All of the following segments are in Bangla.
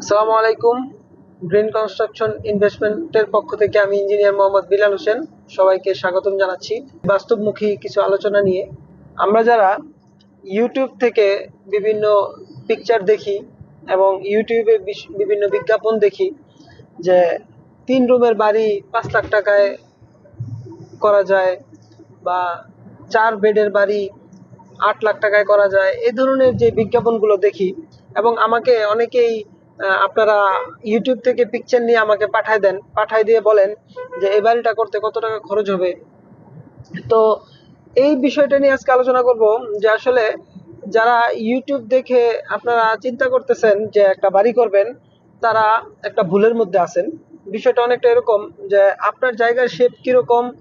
আসসালামু আলাইকুম। গ্রিন কনস্ট্রাকশন ইনভেস্টমেন্টের পক্ষ থেকে আমি ইঞ্জিনিয়ার মোহাম্মদ বিলাল হোসেন, সবাইকে স্বাগতম জানাচ্ছি। বাস্তবমুখী কিছু আলোচনা নিয়ে। আমরা যারা ইউটিউব থেকে বিভিন্ন পিকচার দেখি এবং ইউটিউবে বিভিন্ন বিজ্ঞাপন দেখি যে তিন রুমের বাড়ি পাঁচ লাখ টাকায় করা যায় বা চার বেডের বাড়ি আট লাখ টাকায় করা যায়, এ ধরনের যে বিজ্ঞাপনগুলো দেখি এবং আমাকে অনেকেই আপনারা ইউটিউব থেকে পিকচার নিয়ে আমাকে পাঠায় দেন। পাঠায় দিয়ে বলেন যে, এই বাড়িটা করতে কত টাকা খরচ হবে? তো এই বিষয়টা নিয়ে আজকে আলোচনা করব যে, আসলে যারা ইউটিউব দেখে আপনারা চিন্তা করতেছেন যে, একটা বাড়ি করবেন, তারা একটা ভুলের মধ্যে আছেন। বিষয়টা অনেকটা এরকম যে, আপনার জায়গার শেপ কীরকম,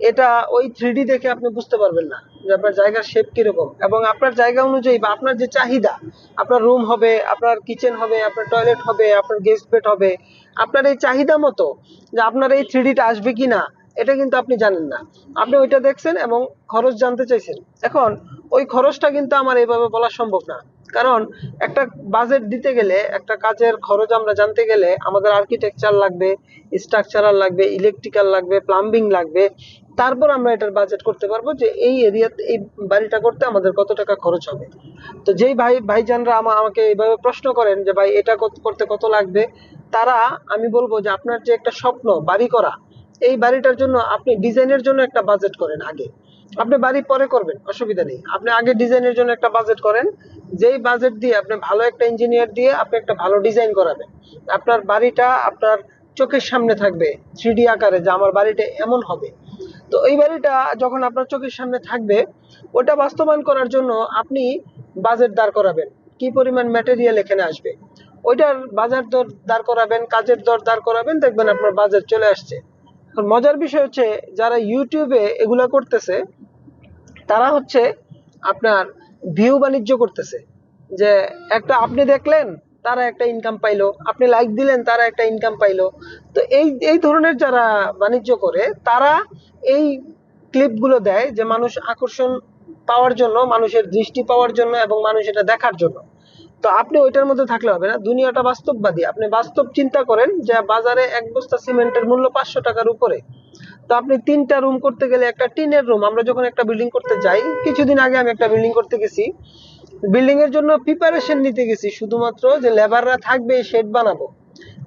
এটা ওই থ্রি দেখে আপনি বুঝতে পারবেন না। যে আপনার জায়গার শেপ কীরকম? এবং আপনার জায়গা অনুযায়ী বা আপনার যে চাহিদা, আপনার রুম হবে, আপনার কিচেন হবে, আপনার টয়লেট হবে, আপনার গেস্ট বেড হবে, আপনার এই চাহিদা মতো যে আপনার এই থ্রিডিটা আসবে কি না এটা কিন্তু আপনি জানেন না। আপনি ওইটা দেখছেন এবং খরচ জানতে চাইছেন। এখন ওই খরচটা কিন্তু আমার এইভাবে বলা সম্ভব না। কারণ একটা বাজেট দিতে গেলে, একটা কাজের খরচ আমরা জানতে গেলে আমাদের আর্কিটেকচার লাগবে স্ট্রাকচারাল লাগবে ইলেকট্রিক্যাল লাগবে প্লাম্বিং লাগবে। তারপর আমরা এটার বাজেট করতে পারব যে এই এরিয়াতে এই বাড়িটা করতে আমাদের কত টাকা খরচ হবে। তো যেই ভাই, ভাইজানরা আমা- আমাকে এইভাবে প্রশ্ন করেন যে ভাই এটা করতে কত লাগবে, তারা আমি বলব যে আপনার যে একটা স্বপ্ন, বাড়ি করা এই বাড়িটার জন্য আপনি ডিজাইনের জন্য একটা বাজেট করেন আগে। আপনি বাড়ি পরে করবেন, অসুবিধা নেই। আপনি আগে ডিজাইনের জন্য একটা বাজেট করেন। যেই বাজেট দিয়ে আপনি ভালো একটা ইঞ্জিনিয়ার দিয়ে আপনি একটা ভালো ডিজাইন করাবেন, আপনার বাড়িটা আপনার চোখের সামনে থাকবে থ্রি আকারে যে আমার বাড়িটা এমন হবে। তো এই বাড়িটা যখন আপনার চোখের সামনে থাকবে, ওটা বাস্তবায়ন করার জন্য আপনি বাজেট দাঁড় করাবেন। কি পরিমাণ ম্যাটেরিয়াল এখানে আসবে? ওইটার বাজার দর দাঁড় করাবেন, কাজের দর দাঁড় করাবেন, দেখবেন আপনার বাজেট চলে আসছে। মজার বিষয় হচ্ছে, যারা ইউটিউবে এগুলা করতেছে, তারা হচ্ছে আপনার ভিউ বাণিজ্য করতেছে। যে একটা আপনি দেখলেন, তারা একটা ইনকাম পাইলো, আপনি লাইক দিলেন, তারা একটা ইনকাম পাইলো। তো এই এই ধরনের যারা বাণিজ্য করে, তারা এই ক্লিপগুলো দেয় যে মানুষ আকর্ষণ পাওয়ার জন্য, মানুষের দৃষ্টি পাওয়ার জন্য এবং মানুষ এটা দেখার জন্য। তো আপনি ওইটার মধ্যে থাকলে হবে না। দুনিয়াটা বাস্তববাদী। আপনি বাস্তব চিন্তা করেন যে বাজারে এক বস্তা সিমেন্টের মূল্য পাঁচশো টাকার উপরে। তো আপনি তিনটা রুম করতে গেলে একটা টিনের রুম আমরা যখন একটা বিল্ডিং করতে যাই, কিছুদিন আগে আমি একটা বিল্ডিং করতে গেছি। বিল্ডিং এর জন্য প্রিপারেশন নিতে গেছি, শুধুমাত্র যে লেবাররা থাকবে, এই শেড বানাবো।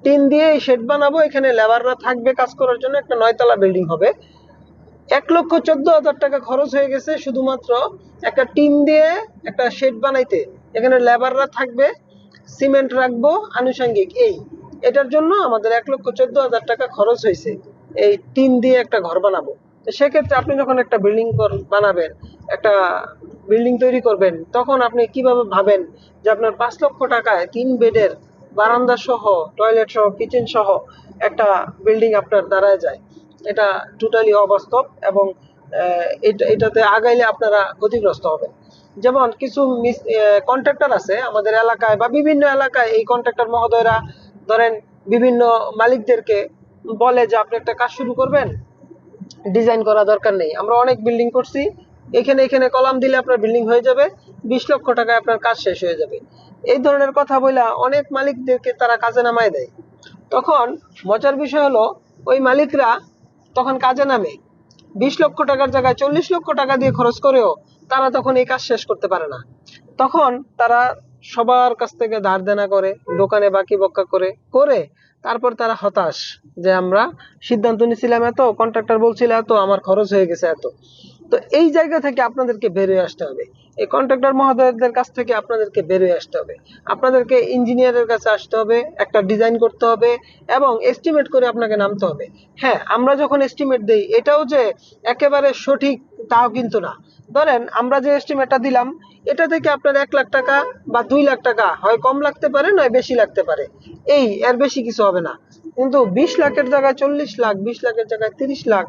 টিন দিয়ে এই শেড বানাবো, এখানে লেবাররা থাকবে, কাজ করার জন্য একটা নয়তলা বিল্ডিং হবে। এক লক্ষ চোদ্দ হাজার টাকা খরচ হয়ে গেছে, শুধুমাত্র একটা টিন দিয়ে একটা শেড বানাইতে। এখানে লেবাররা থাকবে, সিমেন্ট রাখব, আনুষঙ্গিক, এই। এটার জন্য আমাদের এক লক্ষ চোদ্দ হাজার টাকা খরচ হয়েছে। এই টিন দিয়ে একটা ঘর বানাবো। তো সেক্ষেত্রে আপনি যখন একটা বিল্ডিং বানাবেন, একটা বিল্ডিং তৈরি করবেন, তখন আপনি কীভাবে ভাবেন যে আপনার পাঁচ লক্ষ টাকায় তিন বেডের বারান্দা সহ, টয়লেট সহ, কিচেন সহ একটা বিল্ডিং আপনার দাঁড়ায় যায়? এটা টোটালি অবাস্তব এবং এটা এটাতে আগাইলে আপনারা ক্ষতিগ্রস্ত হবেন। যেমন কিছু মিস কন্ট্রাক্টর আছে আমাদের এলাকায় বা বিভিন্ন এলাকায় এই কন্ট্রাক্টর মহোদয়রা ধরেন বিভিন্ন মালিকদেরকে বলে যে, আপনি একটা কাজ শুরু করবেন? ডিজাইন করা দরকার নেই। আমরা অনেক বিল্ডিং করছি। এখানে এখানে কলাম দিলে আপনার বিল্ডিং হয়ে যাবে, বিশ লক্ষ টাকায় আপনার কাজ শেষ হয়ে যাবে। এই ধরনের কথা বলে অনেক মালিকদেরকে তারা কাজে নামায় দেয়। তখন মজার বিষয় হলো, ওই মালিকরা তখন কাজে নামে। বিশ লক্ষ টাকার জায়গায় চল্লিশ লক্ষ টাকা দিয়ে খরচ করেও তারা তখন এই কাজ শেষ করতে পারে না। তখন তারা সবার কাছ থেকে ধার দেনা করে, দোকানে বাকি বক্কা করে করে তারপর তারা হতাশ যে আমরা সিদ্ধান্ত নিয়েছিলাম এত কন্ট্রাক্টর বলছিল এত, আমার খরচ হয়ে গেছে এত। তো এই জায়গা থেকে আপনাদেরকে বেরিয়ে আসতে হবে। এই কন্ট্রাক্টর মহোদয়দের কাছ থেকে আপনাদেরকে বেরিয়ে আসতে হবে। আপনাদেরকে ইঞ্জিনিয়ারের কাছে আসতে হবে, একটা ডিজাইন করতে হবে এবং এস্টিমেট করে আপনাকে নামতে হবে। হ্যাঁ আমরা যখন এস্টিমেট দেই, এটাও যে একেবারে সঠিক তাও কিন্তু না। ধরেন, আমরা যে এস্টিমেটটা দিলাম, এটা থেকে আপনার এক লাখ টাকা বা দুই লাখ টাকা, হয় কম লাগতে পারে, নয় বেশি লাগতে পারে। এই, এর বেশি কিছু হবে না। কিন্তু বিশ লাখের জায়গায় চল্লিশ লাখ, বিশ লাখের জায়গায় তিরিশ লাখ,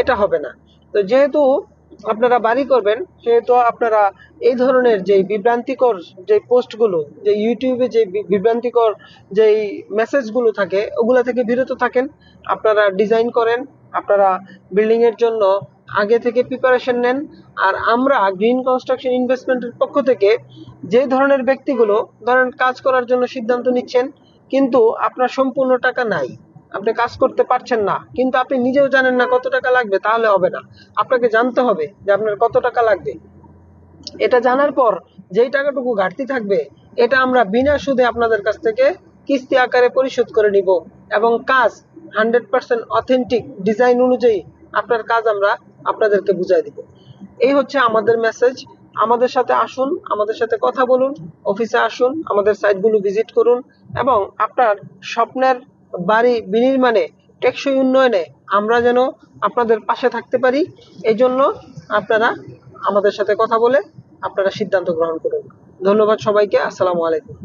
এটা হবে না। তো যেহেতু আপনারা বাড়ি করবেন, সেহেতু আপনারা এই ধরনের যে বিভ্রান্তিকর যে পোস্টগুলো, যে ইউটিউবে যে বিভ্রান্তিকর যে মেসেজগুলো থাকে, ওগুলো থেকে বিরত থাকেন, আপনারা ডিজাইন করেন, আপনারা বিল্ডিংয়ের জন্য আগে থেকে প্রিপারেশন নেন, আর আমরা গ্রিন কনস্ট্রাকশন ইনভেস্টমেন্টের পক্ষ থেকে যে ধরনের ব্যক্তিগুলো ধরেন কাজ করার জন্য সিদ্ধান্ত নিচ্ছেন, কিন্তু আপনার সম্পূর্ণ টাকা নাই। আপনি কাজ করতে পারছেন না, কিন্তু আপনি নিজেও জানেন না কত টাকা লাগবে, তাহলে হবে না। আপনাকে জানতে হবে যে আপনার কত টাকা লাগবে। এটা জানার পর যেই টাকাটুকু ঘাটতি থাকবে, এটা আমরা বিনা সুদে আপনাদের কাছ থেকে কিস্তি আকারে পরিশোধ করে নিব এবং কাজ হান্ড্রেড পার্সেন্ট অথেন্টিক ডিজাইন অনুযায়ী আপনার কাজ আমরা আপনাদেরকে বুঝাই দিব। এই হচ্ছে আমাদের মেসেজ। আমাদের সাথে আসুন, আমাদের সাথে কথা বলুন, অফিসে আসুন, আমাদের সাইটগুলো ভিজিট করুন এবং আপনার স্বপ্নের বাড়ি বিনির্মাণে, টেকসই উন্নয়নে আমরা যেন আপনাদের পাশে থাকতে পারি এই জন্য আপনারা আমাদের সাথে কথা বলে আপনারা সিদ্ধান্ত গ্রহণ করুন। ধন্যবাদ সবাইকে, আসসালামু আলাইকুম।